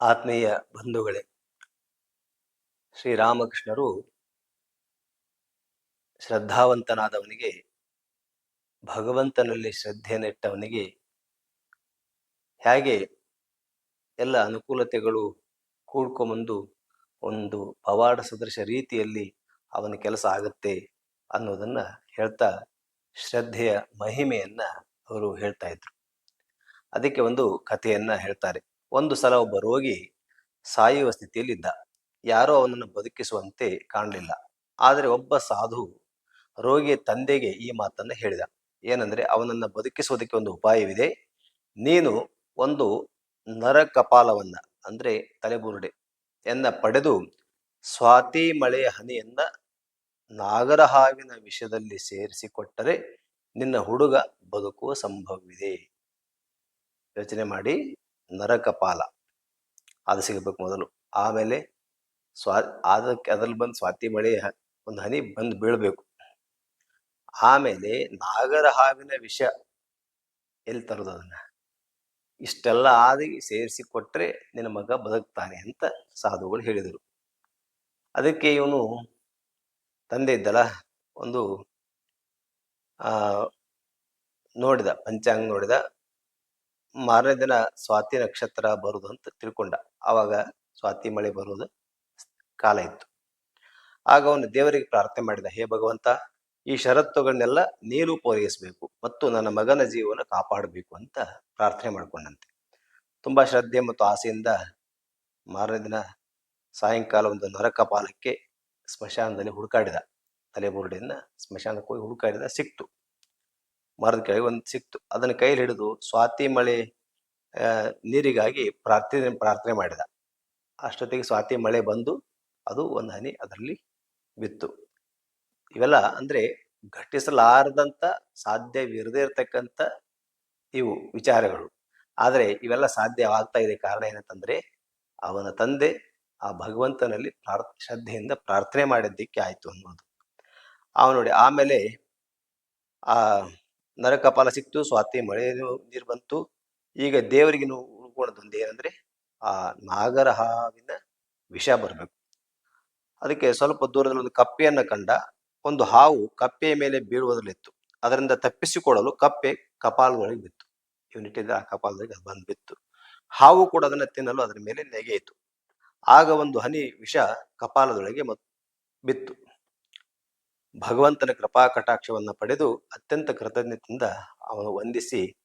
ಆತ್ಮೀಯ ಬಂಧುಗಳೇ, ಶ್ರೀರಾಮಕೃಷ್ಣರು ಶ್ರದ್ಧಾವಂತನಾದವನಿಗೆ, ಭಗವಂತನಲ್ಲಿ ಶ್ರದ್ಧೆಯನ್ನಿಟ್ಟವನಿಗೆ ಹೇಗೆ ಎಲ್ಲ ಅನುಕೂಲತೆಗಳು ಕೂಡ್ಕೊಂಬಂದು ಒಂದು ಪವಾಡ ಸದೃಶ ರೀತಿಯಲ್ಲಿ ಅವನ ಕೆಲಸ ಆಗುತ್ತೆ ಅನ್ನೋದನ್ನ ಹೇಳ್ತಾ ಶ್ರದ್ಧೆಯ ಮಹಿಮೆಯನ್ನ ಅವರು ಹೇಳ್ತಾ ಇದ್ರು. ಅದಕ್ಕೆ ಒಂದು ಕಥೆಯನ್ನ ಹೇಳ್ತಾರೆ. ಒಂದು ಸಲ ಒಬ್ಬ ರೋಗಿ ಸಾಯುವ ಸ್ಥಿತಿಯಲ್ಲಿದ್ದ. ಯಾರೋ ಅವನನ್ನು ಬದುಕಿಸುವಂತೆ ಕಾಣಲಿಲ್ಲ. ಆದರೆ ಒಬ್ಬ ಸಾಧು ರೋಗಿಯ ತಂದೆಗೆ ಈ ಮಾತನ್ನು ಹೇಳಿದ. ಏನಂದ್ರೆ, ಅವನನ್ನ ಬದುಕಿಸುವುದಕ್ಕೆ ಒಂದು ಉಪಾಯವಿದೆ. ನೀನು ಒಂದು ನರ ಕಪಾಲವನ್ನ ಅಂದ್ರೆ ತಲೆಬುರುಡೆ, ಎನ್ನ ಪಡೆದು ಸ್ವಾತಿ ಮಳೆಯ ಹನಿಯನ್ನ ನಾಗರಹಾವಿನ ವಿಷಯದಲ್ಲಿ ಸೇರಿಸಿಕೊಟ್ಟರೆ ನಿನ್ನ ಹುಡುಗ ಬದುಕುವ ಸಂಭವವಿದೆ. ಯೋಚನೆ ಮಾಡಿ. ನರಕಪಾಲ. ಅದು ಸಿಗಬೇಕು ಮೊದಲು. ಆಮೇಲೆ ಸ್ವಾ, ಅದಕ್ಕೆ ಅದ್ರಲ್ಲಿ ಬಂದು ಸ್ವಾತಿ ಮಳೆ ಒಂದು ಹನಿ ಬಂದು ಬೀಳಬೇಕು. ಆಮೇಲೆ ನಾಗರ ಹಾವಿನ ವಿಷ ಎಲ್ಲಿ ತರೋದು ಅದನ್ನ? ಇಷ್ಟೆಲ್ಲ ಆದಿ ಸೇರಿಸಿ ಕೊಟ್ಟರೆ ನಿನ್ನ ಮಗ ಬದುಕ್ತಾನೆ ಅಂತ ಸಾಧುಗಳು ಹೇಳಿದರು. ಅದಕ್ಕೆ ಇವನು ತಂದೆ ಇದ್ದಲ್ಲ, ಒಂದು ನೋಡಿದ, ಪಂಚಾಂಗ ನೋಡಿದ ಮಾರನೇ ದಿನ ಸ್ವಾತಿ ನಕ್ಷತ್ರ ಬರುದು ಅಂತ ತಿಳ್ಕೊಂಡ. ಆವಾಗ ಸ್ವಾತಿ ಮಳೆ ಬರುವುದು ಕಾಲ ಇತ್ತು. ಆಗ ಅವನು ದೇವರಿಗೆ ಪ್ರಾರ್ಥನೆ ಮಾಡಿದ, ಹೇ ಭಗವಂತ, ಈ ಷರತ್ತುಗಳನ್ನೆಲ್ಲ ನೀರು ಪೂರೈಸಬೇಕು ಮತ್ತು ನನ್ನ ಮಗನ ಜೀವನ ಕಾಪಾಡಬೇಕು ಅಂತ ಪ್ರಾರ್ಥನೆ ಮಾಡಿಕೊಂಡಂತೆ. ತುಂಬಾ ಶ್ರದ್ಧೆ ಮತ್ತು ಆಸೆಯಿಂದ ಮಾರನೇ ದಿನ ಸಾಯಂಕಾಲ ಒಂದು ನರಕಪಾಲಕ್ಕೆ ಸ್ಮಶಾನದಲ್ಲಿ ಹುಡುಕಾಡಿದ. ತಲೆಬುರುಡಿಯಿಂದ ಸ್ಮಶಾನಕ್ಕೆ ಹೋಗಿ ಹುಡುಕಾಡಿದ ಸಿಕ್ತು. ಮರದ ಕೆಳಗೆ ಒಂದು ಸಿಕ್ತು. ಅದನ್ನ ಕೈಲಿ ಹಿಡಿದು ಸ್ವಾತಿ ಮಳೆ ನೀರಿಗಾಗಿ ಪ್ರಾರ್ಥನೆ ಪ್ರಾರ್ಥನೆ ಮಾಡಿದ. ಅಷ್ಟೊತ್ತಿಗೆ ಸ್ವಾತಿ ಮಳೆ ಬಂದು ಅದು ಒಂದು ಹನಿ ಅದರಲ್ಲಿ ಬಿತ್ತು. ಇವೆಲ್ಲ ಅಂದ್ರೆ ಘಟಿಸಲಾರದಂತ ಸಾಧ್ಯವಿರದೇ ಇರತಕ್ಕಂಥ ಇವು ವಿಚಾರಗಳು. ಆದರೆ ಇವೆಲ್ಲ ಸಾಧ್ಯವಾಗ್ತಾ ಇದೆ ಕಾರಣ ಏನಂತಂದ್ರೆ ಅವನ ತಂದೆ ಆ ಭಗವಂತನಲ್ಲಿ ಪ್ರಾರ್, ಶ್ರದ್ಧೆಯಿಂದ ಪ್ರಾರ್ಥನೆ ಮಾಡಿದ್ದಕ್ಕೆ ಆಯಿತು ಅನ್ನೋದು. ಅವ ನೋಡಿ ಆಮೇಲೆ ಆ ನರಕಪಾಲ ಸಿಕ್ತು, ಸ್ವಾತಿ ಮಳೆ ನೀರು ಬಂತು. ಈಗ ದೇವರಿಗೆ ಉಳ್ಕೊಳ್ಳೋದೊಂದು ಏನಂದ್ರೆ, ಆ ನಾಗರ ಹಾವಿನ ವಿಷ ಬರಬೇಕು. ಅದಕ್ಕೆ ಸ್ವಲ್ಪ ದೂರದಲ್ಲಿ ಒಂದು ಕಪ್ಪೆಯನ್ನ ಕಂಡ, ಒಂದು ಹಾವು ಕಪ್ಪೆಯ ಮೇಲೆ ಬೀಳುವುದರಲ್ಲಿತ್ತು. ಅದರಿಂದ ತಪ್ಪಿಸಿಕೊಳ್ಳಲು ಕಪ್ಪೆ ಕಪಾಲದೊಳಗೆ ಬಿತ್ತು. ಇವನಿಟ್ಟಿದ್ದ ಆ ಕಪಾಲದೊಳಗೆ ಅದು ಬಂದು ಬಿತ್ತು. ಹಾವು ಕೂಡ ಅದನ್ನ ತಿನ್ನಲು ಅದರ ಮೇಲೆ ನೆಗೆಯಿತು. ಆಗ ಒಂದು ಹನಿ ವಿಷ ಕಪಾಲದೊಳಗೆ ಮತ್ತು ಬಿತ್ತು. ಭಗವಂತನ ಕೃಪಾ ಕಟಾಕ್ಷವನ್ನು ಪಡೆದು ಅತ್ಯಂತ ಕೃತಜ್ಞತೆಯಿಂದ ಅವನು ವಂದಿಸಿ,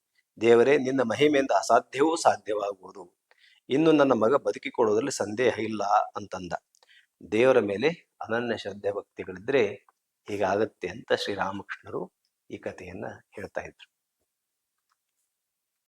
ದೇವರೇ, ನಿನ್ನ ಮಹಿಮೆಯಿಂದ ಅಸಾಧ್ಯವೂ ಸಾಧ್ಯವಾಗುವುದು. ಇನ್ನು ನನ್ನ ಮಗ ಬದುಕಿಕೊಳ್ಳುವುದರಲ್ಲಿ ಸಂದೇಹ ಇಲ್ಲ ಅಂತಂದ. ದೇವರ ಮೇಲೆ ಅನನ್ಯ ಶ್ರದ್ಧೆ ಭಕ್ತಿಗಳಿದ್ರೆ ಹೀಗಾಗತ್ತೆ ಅಂತ ಶ್ರೀರಾಮಕೃಷ್ಣರು ಈ ಕಥೆಯನ್ನ ಹೇಳ್ತಾ ಇದ್ರು.